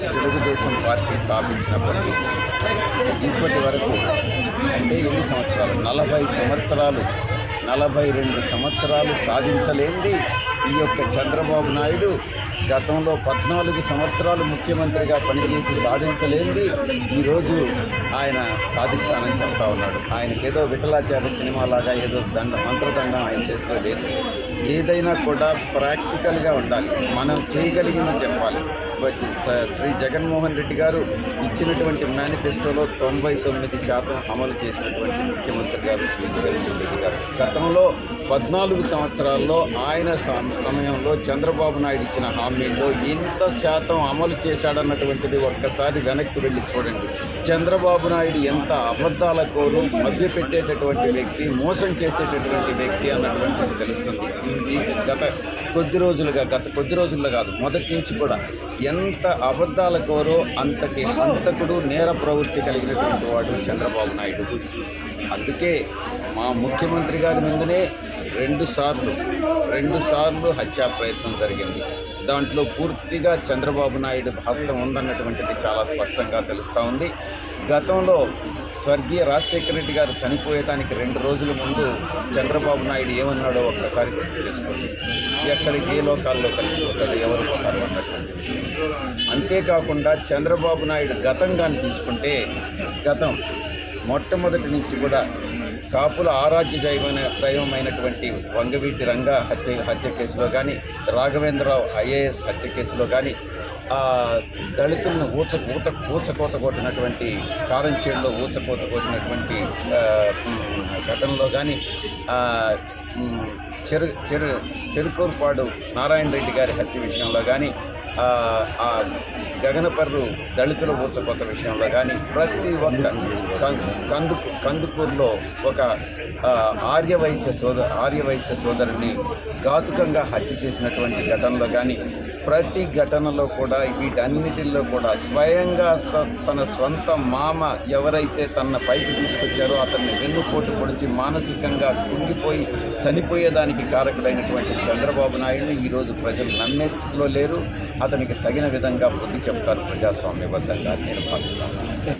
Telugu Desam party స్థాపించినప్పటి నుంచి ఇప్పటి వరకు అంటే ఎన్ని సంవత్సరాలు? నలభై సంవత్సరాలు నలభై రెండు సంవత్సరాలు సాధించలేంది ఈ యొక్క చంద్రబాబు నాయుడు గతంలో పద్నాలుగు సంవత్సరాలు ముఖ్యమంత్రిగా పనిచేసి సాధించలేనిది ఈరోజు ఆయన సాధిస్తానని చెప్తా ఉన్నాడు. ఆయనకేదో విఠలాచార్య సినిమా లాగా ఏదో దండ మంత్రదండం ఆయన చేస్తే లేదు. ఏదైనా కూడా ప్రాక్టికల్గా ఉండాలి. మనం చేయగలిగింది చెప్పాలి. బట్ స- శ్రీ జగన్మోహన్ రెడ్డి గారు ఇచ్చినటువంటి మేనిఫెస్టోలో తొంభై తొమ్మిది శాతం అమలు చేసినటువంటి ముఖ్యమంత్రి గారు శ్రీ జగన్మోహన్ రెడ్డి గారు. గతంలో పద్నాలుగు సంవత్సరాల్లో ఆయన సమ- సమయంలో చంద్రబాబు నాయుడు ఇచ్చిన హామీల్లో ఎంత శాతం అమలు చేశాడన్నటువంటిది ఒక్కసారి వెనక్కి వెళ్ళి చూడండి. చంద్రబాబు నాయుడు ఎంత అబద్ధాల కోరు మభ్యపెట్టేటటువంటి వ్యక్తి మోసం చేసేటటువంటి వ్యక్తి అన్నటువంటిది తెలుస్తుంది. గత కొద్ది రోజులుగా గత కొద్ది రోజుల్లో కాదు మొదటి నుంచి కూడా ఎంత అబద్ధాల కోరో అంతటి హంతకుడు నేర ప్రవృత్తి కలిగినటువంటి వాడు చంద్రబాబు నాయుడు. అందుకే మా ముఖ్యమంత్రి గారి ముందునే రెండు సార్లు రెండు సార్లు హత్యా ప్రయత్నం జరిగింది. దాంట్లో పూర్తిగా చంద్రబాబు నాయుడు హస్తం ఉందన్నటువంటిది చాలా స్పష్టంగా తెలుస్తూ ఉంది. గతంలో స్వర్గీయ రాజశేఖర రెడ్డి గారు చనిపోయేదానికి రెండు రోజుల ముందు చంద్రబాబు నాయుడు ఏమన్నాడో ఒక్కసారి గుర్తు చేసుకోండి. ఎక్కడికి ఏ లోకాల్లో కలిసిపోతాడు ఎవరు పోతారు అన్నటువంటి విషయం. అంతేకాకుండా చంద్రబాబు నాయుడు గతంగాని తీసుకుంటే గతం మొట్టమొదటి నుంచి కూడా కాపుల ఆరాధ్య దైవమైన దైవమైనటువంటి వంగవీటి రంగ హత్య హత్య కేసులో కానీ రాఘవేంద్రరావు ఐఏఎస్ హత్య కేసులో కానీ ఆ దళితులను ఊచ ఊత ఊచకోత కొట్టినటువంటి కారంచేడులో ఊచకోత కొట్టినటువంటి ఘటనలో కానీ చెరు చెరు చెరుకూరుపాడు నారాయణ రెడ్డి గారి హత్య విషయంలో కానీ ఆ, గగనపర్రు దళితుల ఊచకోత విషయంలో కానీ ప్రతి ఒక్క కందు కందుకూరులో ఒక ఆర్యవైశ్య సోద ఆర్యవైశ్య సోదరుని ఘాతుకంగా హత్య చేసినటువంటి ఘటనలో కానీ ప్రతి ఘటనలో కూడా వీటన్నిటిల్లో కూడా స్వయంగా స- తన స్వంత మామ ఎవరైతే తన పైకి తీసుకొచ్చారో అతన్ని వెన్నుపోటు పొడిచి మానసికంగా కుంగిపోయి చనిపోయేదానికి కారకుడైనటువంటి చంద్రబాబు నాయుడిని ఈరోజు ప్రజలు నమ్మే స్థితిలో లేరు. అతనికి తగిన విధంగా బుద్ధి చెప్తారు ప్రజాస్వామ్యబద్ధంగా నేను భావిస్తాను.